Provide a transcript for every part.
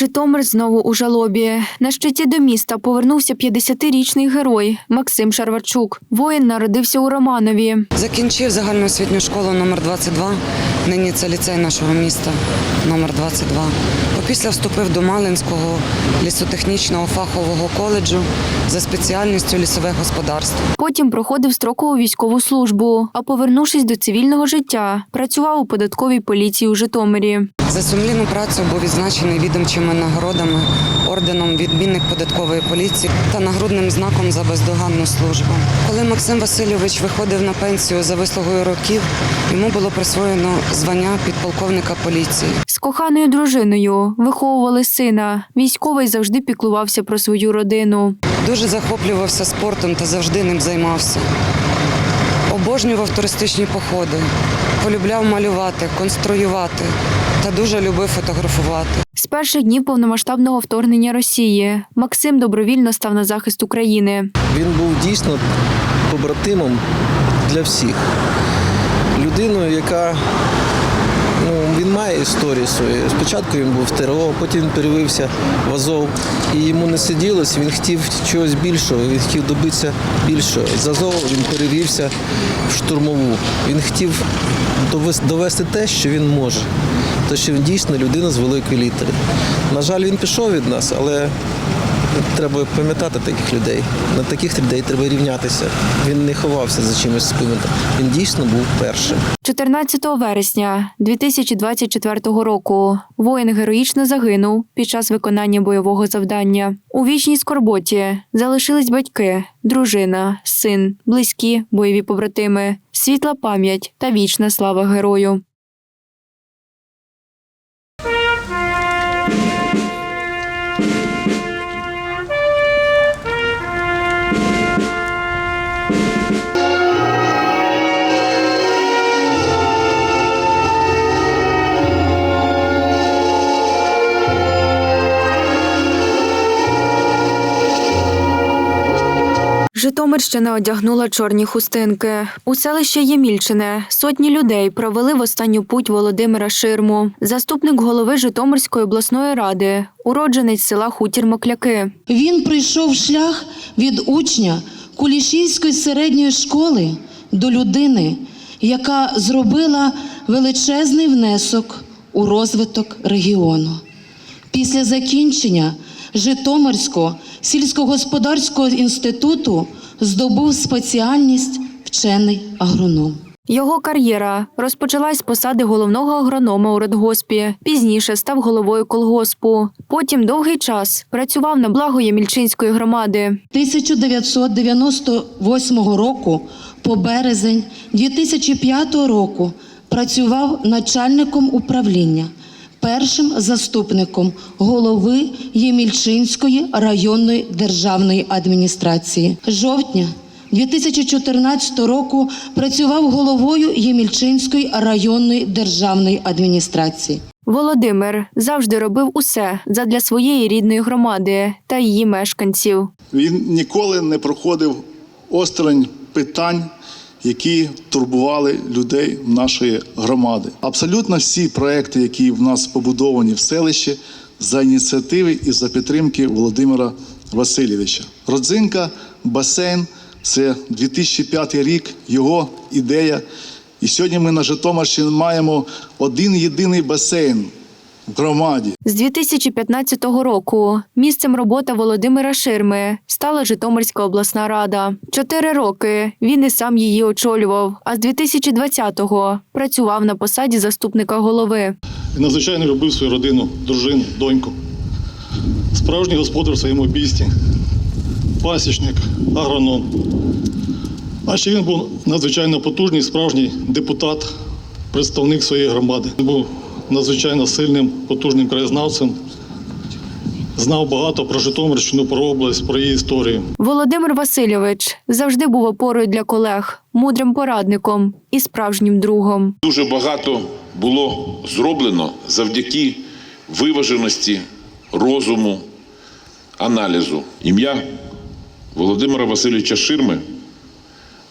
Житомир знову у жалобі. На щиті до міста повернувся 50-річний герой Максим Шарварчук. Воїн народився у Романові. Закінчив загальноосвітню школу номер 22 Нині це ліцей нашого міста номер 22 Опісля вступив до Малинського лісотехнічного фахового коледжу за спеціальністю лісове господарство. Потім проходив строкову військову службу, а повернувшись до цивільного життя, працював у податковій поліції у Житомирі. За сумлінну працю був відзначений відомчими нагородами, орденом відмінник податкової поліції та нагрудним знаком за бездоганну службу. Коли Максим Васильович виходив на пенсію за вислугою років, йому було присвоєно звання підполковника поліції. З коханою дружиною виховували сина. Військовий завжди піклувався про свою родину. Дуже захоплювався спортом та завжди ним займався. Обожнював туристичні походи, полюбляв малювати, конструювати та дуже любив фотографувати. З перших днів повномасштабного вторгнення Росії Максим добровільно став на захист України. Він був дійсно побратимом для всіх. Людиною, яка ну, історії свою. Спочатку він був в ТРО, потім він перевився в Азов. І йому не сиділося, він хотів чогось більшого, він хотів добитися більшого. З Азов він перевівся в штурмову. Він хотів довести те, що він може. Те, що він дійсно людина з великої літери. На жаль, він пішов від нас, але Треба пам'ятати таких людей. На таких людей треба рівнятися. Він не ховався за чимось спиною. Він дійсно був першим. 14 вересня 2024 року воїн героїчно загинув під час виконання бойового завдання. У вічній скорботі залишились батьки, дружина, син, близькі, бойові побратими, світла пам'ять та вічна слава герою. Житомирщина одягнула чорні хустинки. У селище Ємільчине сотні людей провели в останню путь Володимира Ширму, заступник голови Житомирської обласної ради, уродженець села Хутір Мокляки. Він пройшов шлях від учня Кулішівської середньої школи до людини, яка зробила величезний внесок у розвиток регіону. Після закінчення Житомирського сільськогосподарського інституту здобув спеціальність вчений агроном. Його кар'єра розпочалась з посади головного агронома у Радгоспі. Пізніше став головою колгоспу. Потім довгий час працював на благо Ємільчинської громади. 1998 року по березень 2005 року працював начальником управління, першим заступником голови Ємільчинської районної державної адміністрації. Жовтня 2014 року працював головою Ємільчинської районної державної адміністрації. Володимир завжди робив усе задля своєї рідної громади та її мешканців. Він ніколи не проходив осторонь питань, які турбували людей нашої громади. Абсолютно всі проекти, які в нас побудовані в селищі, за ініціативи і за підтримки Володимира Васильовича. Родзинка, басейн це 2005 рік, його ідея. І сьогодні ми на Житомирщині маємо один єдиний басейн громаді. З 2015 року місцем роботи Володимира Ширми стала Житомирська обласна рада. Чотири роки він і сам її очолював, а з 2020-го працював на посаді заступника голови. Він надзвичайно любив свою родину, дружину, доньку. Справжній господар в своєму обійсті, пасічник, агроном. А ще він був надзвичайно потужний, справжній депутат, представник своєї громади. Він був надзвичайно сильним, потужним краєзнавцем. Знав багато про Житомирщину, про область, про її історію. Володимир Васильович завжди був опорою для колег, мудрим порадником і справжнім другом. Дуже багато було зроблено завдяки виваженості, розуму, аналізу. Ім'я Володимира Васильовича Ширми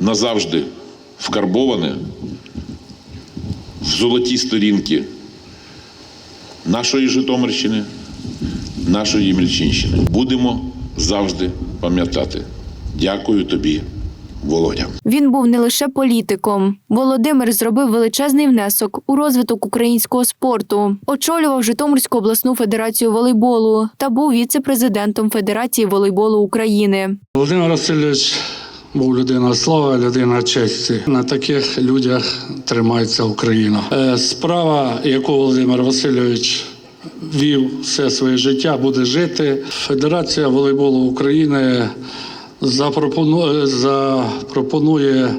назавжди вкарбоване в золоті сторінки нашої Житомирщини, нашої Ємельчинщини. Будемо завжди пам'ятати. Дякую тобі, Володя. Він був не лише політиком. Володимир зробив величезний внесок у розвиток українського спорту, очолював Житомирську обласну федерацію волейболу та був віце-президентом Федерації волейболу України. Володимир Васильович був людина слава, людина честі. На таких людях тримається Україна. Е, Справа, яку Володимир Васильович вів все своє життя, буде жити. Федерація волейболу України запропонує, запропонує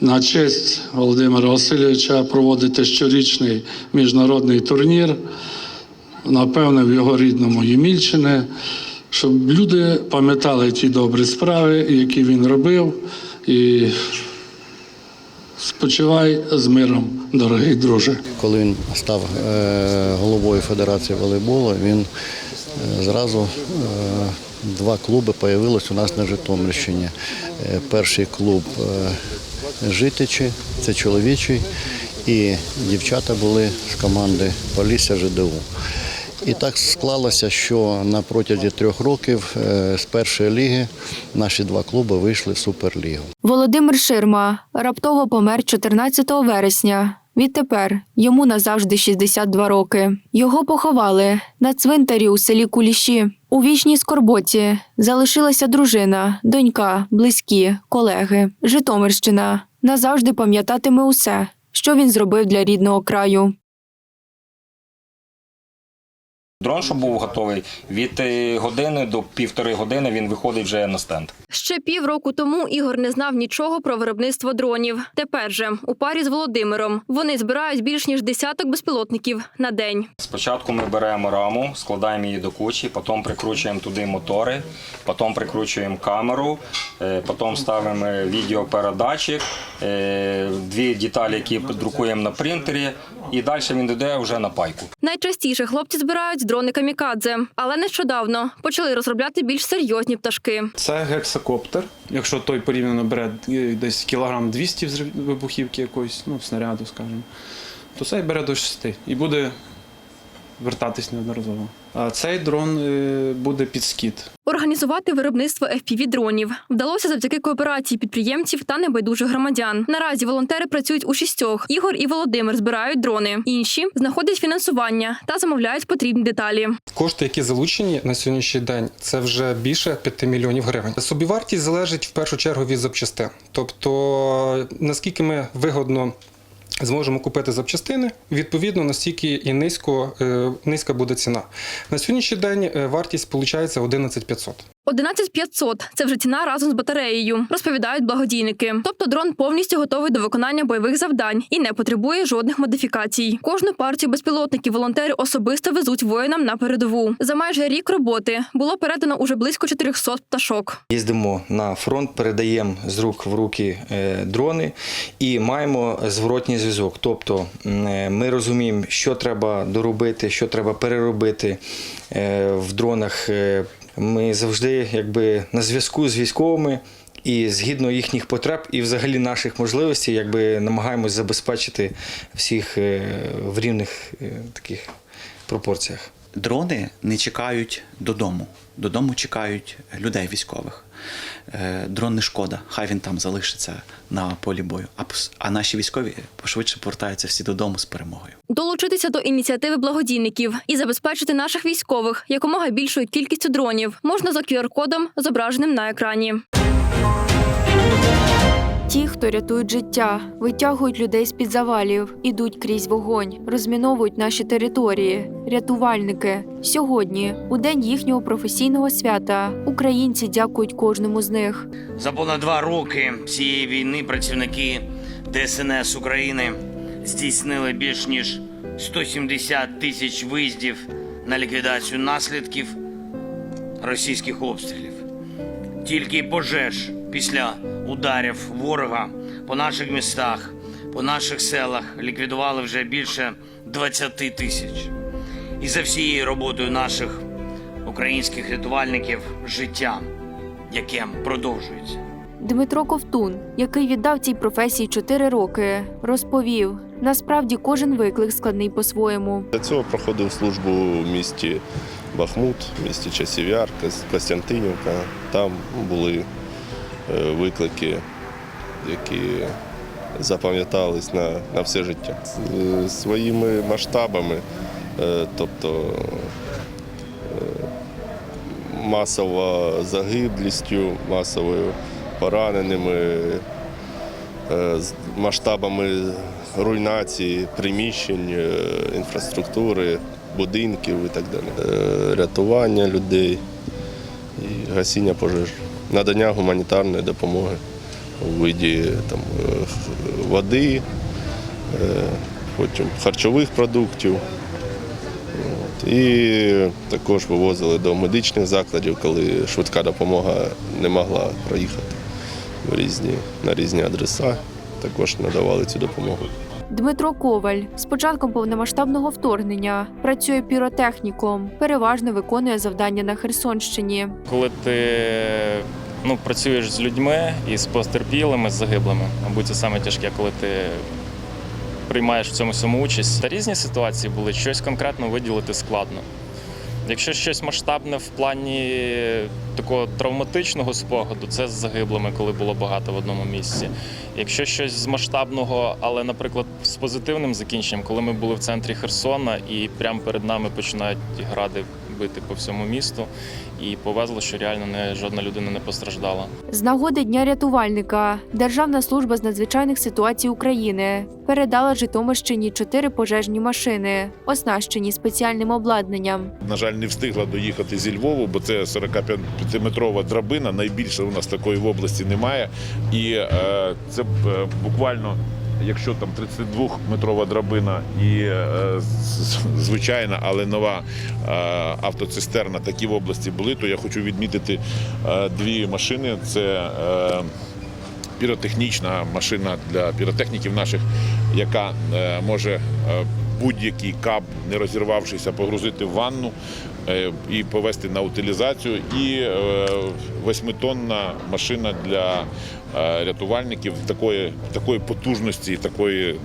на честь Володимира Васильовича проводити щорічний міжнародний турнір напевне, в його рідному Ємільчине, щоб люди пам'ятали ті добрі справи, які він робив. І спочивай з миром, дорогий друже. Коли він став е, головою Федерації волейболу, він е, зразу е, два клуби появились у нас на Житомирщині. Перший клуб Житичі, це чоловічий, і дівчата були з команди Полісся ЖДУ. І так склалося, що на протязі трьох років е, з першої ліги наші два клуби вийшли в Суперлігу. Володимир Ширма раптово помер 14 вересня. Відтепер йому назавжди 62 роки. Його поховали на цвинтарі у селі Куліші. У вічній скорботі залишилася дружина, донька, близькі, колеги. Житомирщина назавжди пам'ятатиме усе, що він зробив для рідного краю. Дрон, що був готовий, від е, години до півтори години він виходить вже на стенд. Ще півроку тому Ігор не знав нічого про виробництво дронів. Тепер же у парі з Володимиром вони збирають більш ніж десяток безпілотників на день. Спочатку ми беремо раму, складаємо її до кучі, потім прикручуємо туди мотори, потім прикручуємо камеру, е, потім ставимо відеопередатчик, е, дві деталі, які друкуємо на принтері, і далі він йде вже на пайку. Найчастіше хлопці збирають дрони камікадзе, але нещодавно почали розробляти більш серйозні пташки. Це гексакоптер. Якщо той порівняно бере е, десь кілограм 200 взрив- вибухівки якоїсь, ну, снаряду, скажімо, то цей бере до 6 і буде вертатись неодноразово. А цей дрон е, буде під скіт. Організувати виробництво fpv дронів вдалося завдяки кооперації підприємців та небайдужих громадян. Наразі волонтери працюють у шістьох. Ігор і Володимир збирають дрони. Інші знаходять фінансування та замовляють потрібні деталі. Кошти, які залучені на сьогоднішній день, це вже більше 5 мільйонів гривень. Собівартість залежить в першу чергу від запчастин. Тобто, наскільки ми вигодно зможемо купити запчастини, відповідно, настільки і низько, е, низька буде ціна. На сьогоднішній день е, вартість виходить 11 500. 11500 – це вже ціна разом з батареєю, розповідають благодійники. Тобто дрон повністю готовий до виконання бойових завдань і не потребує жодних модифікацій. Кожну партію безпілотників волонтери особисто везуть воїнам на передову. За майже рік роботи було передано уже близько 400 пташок. Їздимо на фронт, передаємо з рук в руки е, дрони і маємо зворотній зв'язок. Тобто е, ми розуміємо, що треба доробити, що треба переробити е, в дронах. Ми завжди якби на зв'язку з військовими. І згідно їхніх потреб і взагалі наших можливостей, якби намагаємось забезпечити всіх е, в рівних е, таких пропорціях. Дрони не чекають додому. Додому чекають людей військових. Е, Дрон не шкода, хай він там залишиться на полі бою. А А наші військові пошвидше повертаються всі додому з перемогою. Долучитися до ініціативи благодійників і забезпечити наших військових якомога більшою кількістю дронів можна за QR-кодом, зображеним на екрані. Ті, хто рятують життя, витягують людей з-під завалів, ідуть крізь вогонь, розміновують наші території. Рятувальники сьогодні, у день їхнього професійного свята, українці дякують кожному з них. За понад два роки цієї війни працівники ДСНС України здійснили більш ніж 170 тисяч виїздів на ліквідацію наслідків російських обстрілів. Тільки пожеж після ударів ворога по наших містах, по наших селах ліквідували вже більше 20 тисяч. І за всією роботою наших українських рятувальників життя, яке продовжується. Дмитро Ковтун, який віддав цій професії 4 роки, розповів: насправді кожен виклик складний по-своєму. Для цього проходив службу в місті Бахмут, в місті Часів'яр, Кос- Костянтинівка. Там були виклики, які запам'ятались на, на все життя. Своїми масштабами, е, тобто е, масово загиблістю, масовою пораненими, е, масштабами руйнації приміщень, е, інфраструктури, будинків і так далі. Е, Рятування людей і гасіння пожеж, надання гуманітарної допомоги у виді там, е, води, е, потім харчових продуктів. І також вивозили до медичних закладів, коли швидка допомога не могла проїхати в різні, на різні адреса. Також надавали цю допомогу. Дмитро Коваль з початком повномасштабного вторгнення працює піротехніком, переважно виконує завдання на Херсонщині. коли ти ну, працюєш з людьми і з потерпілими, з загиблими. Мабуть, це саме тяжке, коли ти приймаєш в цьому всьому участь. Та різні ситуації були, щось конкретно виділити складно. Якщо щось масштабне в плані такого травматичного спогаду, це з загиблими, коли було багато в одному місці. Якщо щось з масштабного, але, наприклад, з позитивним закінченням, коли ми були в центрі Херсона і прямо перед нами починають гради бити по всьому місту, і повезло, що реально не жодна людина не постраждала. З нагоди Дня рятувальника Державна служба з надзвичайних ситуацій України передала Житомирщині чотири пожежні машини, оснащені спеціальним обладнанням. На жаль, не встигла доїхати зі Львову, бо це 45-метрова драбина. Найбільше у нас такої в області немає. І е, це е, буквально. Якщо там 32-метрова драбина і е, звичайна, але нова е, автоцистерна такі в області були, то я хочу відмітити е, дві машини. Це піротехнічна машина для піротехніків наших, яка може будь-який кап, не розірвавшися, погрузити в ванну е, і повести на утилізацію. І е, восьмитонна машина для е, рятувальників такої, такої потужності, такої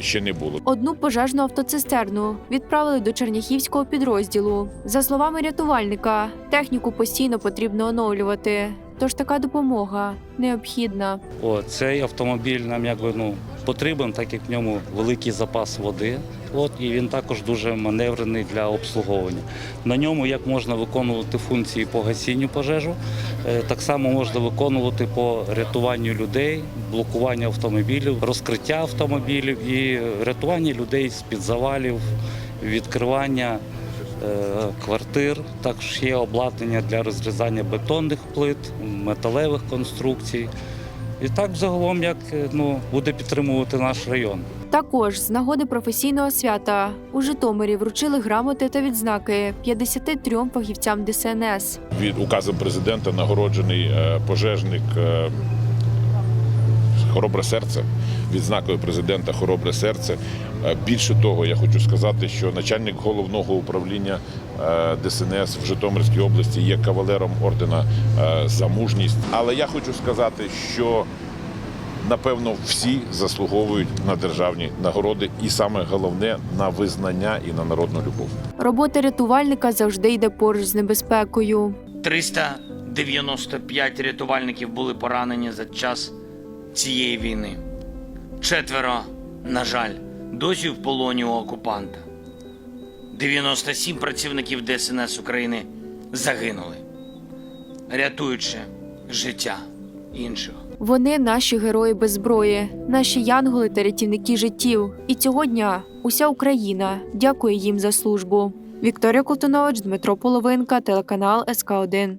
ще не було. Одну пожежну автоцистерну відправили до Черняхівського підрозділу. За словами рятувальника, техніку постійно потрібно оновлювати. Тож така допомога необхідна. О, цей автомобіль нам якби ну потрібен, так як в ньому великий запас води. От і він також дуже маневрений для обслуговування. На ньому як можна виконувати функції по гасінню пожежу, е, так само можна виконувати по рятуванню людей, блокуванню автомобілів, розкриття автомобілів і рятування людей з під завалів, відкривання квартир. Також є обладнання для розрізання бетонних плит, металевих конструкцій. І так загалом як е, ну, буде підтримувати наш район. Також з нагоди професійного свята у Житомирі вручили грамоти та відзнаки 53 фахівцям ДСНС. Від указом президента нагороджений е, пожежник е, Хоробре серце відзнакою президента Хоробре серце. Е, Більше того, я хочу сказати, що начальник головного управління е, ДСНС в Житомирській області є кавалером ордена е, за мужність. Але я хочу сказати, що напевно всі заслуговують на державні нагороди, і саме головне на визнання і на народну любов. Робота рятувальника завжди йде поруч з небезпекою. 395 рятувальників були поранені за час цієї війни. Четверо, на жаль, досі в полоні у окупанта. 97 працівників ДСНС України загинули, рятуючи життя інших. Вони наші герої без зброї, наші янголи та рятівники життів. І цього дня уся Україна дякує їм за службу. Вікторія Колтунович, Дмитро Половинка, телеканал СК 1